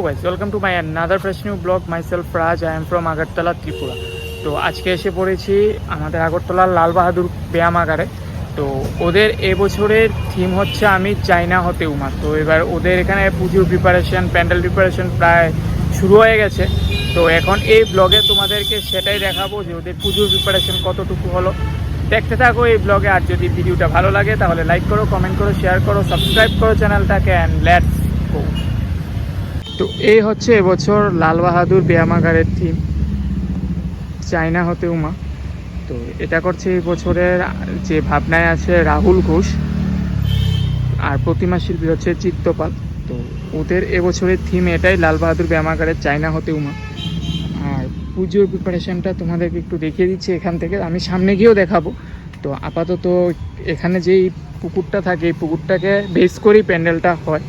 Hello welcome to to my another fresh new blog. Myself Raj, I am from Agartala, Tripura. তো আজকে এসে পড়েছি আমাদের আগরতলার লাল বাহাদুর ব্যায়ামাগারে তো ওদের এবছরের থিম হচ্ছে আমি চাইনা হতে উমা। তো এবার ওদের এখানে পুজোর প্রিপারেশন প্যান্ডেল প্রিপারেশন প্রায় শুরু হয়ে গেছে। তো এখন এই ব্লগে তোমাদেরকে সেটাই দেখাবো যে ওদের পুজোর প্রিপারেশন কতটুকু হলো। দেখতে থাকো এই ব্লগে আর যদি ভিডিওটা ভালো লাগে তাহলে লাইক করো কমেন্ট করো শেয়ার করো সাবস্ক্রাইব করো চ্যানেলটাকে অ্যান্ড লেটস গো তো এই হচ্ছে এবছর লাল বাহাদুর ব্যায়ামাগারের থিম চায়না হতে উমা। তো এটা করছে এই বছরের যে ভাবনায় আছে রাহুল ঘোষ আর প্রতিমা শিল্পী হচ্ছে চিত্তপাল। তো ওদের এবছরের থিম এটাই লাল বাহাদুর ব্যায়ামাগারের চায়না হতে উমা। আর পুজোর প্রিপারেশনটা তোমাদেরকে একটু দেখিয়ে দিচ্ছি এখান থেকে, আমি সামনে গিয়েও দেখাবো। তো আপাতত এখানে যেই পুকুরটা থাকে, এই পুকুরটাকে বেস করেই প্যান্ডেলটা হয়।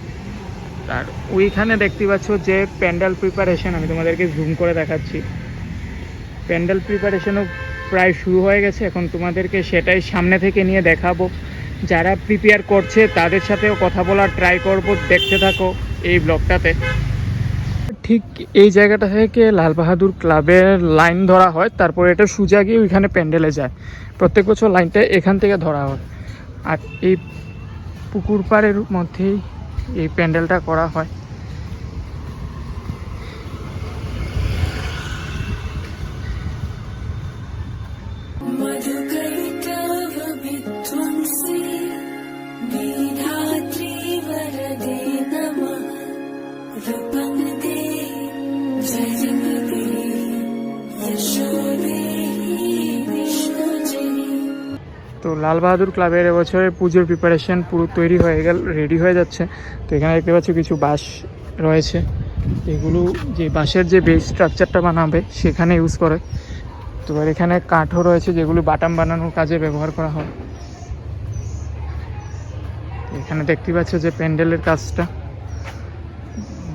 আর ওইখানে দেখতে পাচ্ছ যে প্যান্ডেল প্রিপারেশন আমি তোমাদেরকে জুম করে দেখাচ্ছি। প্যান্ডেল প্রিপারেশনও প্রায় শুরু হয়ে গেছে। এখন তোমাদেরকে সেটাই সামনে থেকে নিয়ে দেখাবো। যারা প্রিপেয়ার করছে, তাদের সাথেও কথা বলার ট্রাই করব। দেখতে থাকো এই ব্লগটাতে ঠিক এই জায়গাটা থেকে লাল বাহাদুর ক্লাবের লাইন ধরা হয়। তারপর এটা সোজা গিয়ে ওইখানে প্যান্ডেলে যায়। প্রত্যেক বছর লাইনটা এখান থেকে ধরা হয়। আর এই পুকুর পাড়ের মধ্যেই এই প্যান্ডেলটা করা হয়। তো লাল বাহাদুর ক্লাবের এবছরের পুজোর প্রিপারেশন পুরো তৈরি হয়ে গেল রেডি হয়ে যাচ্ছে। তো এখানে দেখতে পাচ্ছ কিছু বাঁশ রয়েছে। এগুলো যে বাঁশের যে বেস স্ট্রাকচারটা বানাবে, সেখানে ইউজ করে। তো এবার এখানে কাঠও রয়েছে যেগুলো বাটাম বানানোর কাজে ব্যবহার করা হয়। এখানে দেখতে পাচ্ছ যে প্যান্ডেলের কাজটা।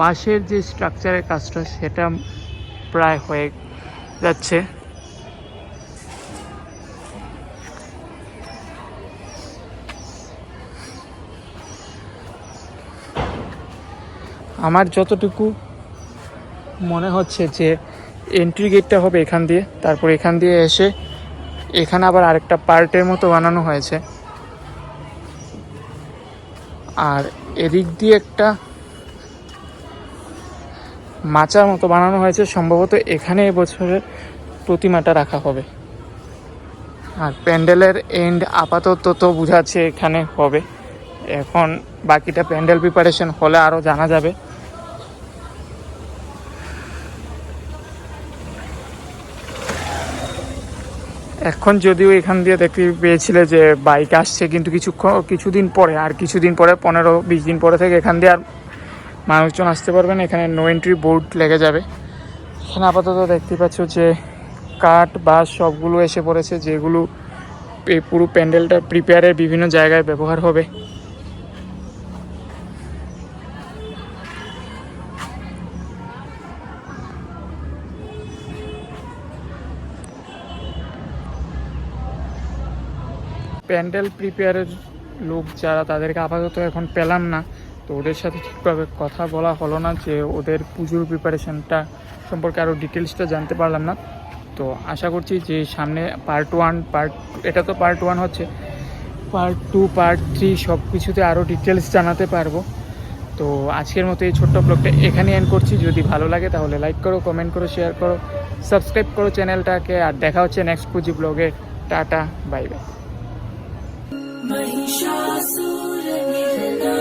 বাঁশের যে স্ট্রাকচারের কাজটা, সেটা প্রায় হয়ে যাচ্ছে। আমার যতটুকু মনে হচ্ছে যে এন্ট্রি গেটটা হবে এখান দিয়ে, তারপর এখান দিয়ে এসে এখানে আবার আরেকটা পার্টের মতো বানানো হয়েছে। আর এদিক দিয়ে একটা মাচার মতো বানানো হয়েছে, সম্ভবত এখানে এবছরের প্রতিমাটা রাখা হবে। আর প্যান্ডেলের এন্ড আপাতত তো বোঝাচ্ছে এখানে হবে। এখন বাকিটা প্যান্ডেল প্রিপারেশন হলে আরও জানা যাবে। এখন যদিও এখান দিয়ে দেখতে পেয়েছিলে যে বাইক আসছে, কিন্তু কিছু কিছুদিন পরে, আর কিছুদিন পরে, পনেরো, বিশ দিন পরে থেকে এখান দিয়ে আর মানুষজন আসতে পারবেন এখানে নো এন্ট্রি বোর্ড লেগে যাবে। এখানে আপাতত দেখতে পাচ্ছ যে কাঠ বাস সবগুলো এসে পড়েছে, যেগুলো এই পুরো প্যান্ডেলটা প্রিপেয়ারের বিভিন্ন জায়গায় ব্যবহার হবে। প্যান্ডেল প্রিপেয়ারের লোক যারা তাদেরকে আপাতত এখন পেলাম না, তো ওদের সাথে ঠিকভাবে কথা বলা হলো না যে ওদের পুজোর প্রিপারেশনটা সম্পর্কে আরও ডিটেলসটা জানতে পারলাম না। তো আশা করছি যে সামনে পার্ট ওয়ান পার্ট এটা তো পার্ট ওয়ান হচ্ছে পার্ট টু পার্ট থ্রি সব কিছুতে আরও ডিটেলস জানাতে পারব। তো আজকের মতো এই ছোট্ট ব্লগটা এখানে এন্ড করছি। যদি ভালো লাগে তাহলে লাইক করো কমেন্ট করো শেয়ার করো সাবস্ক্রাইব করো চ্যানেলটাকে, আর দেখা হচ্ছে নেক্সট পুজি ব্লগে টাটা বাই বাই রাসূল মিলনা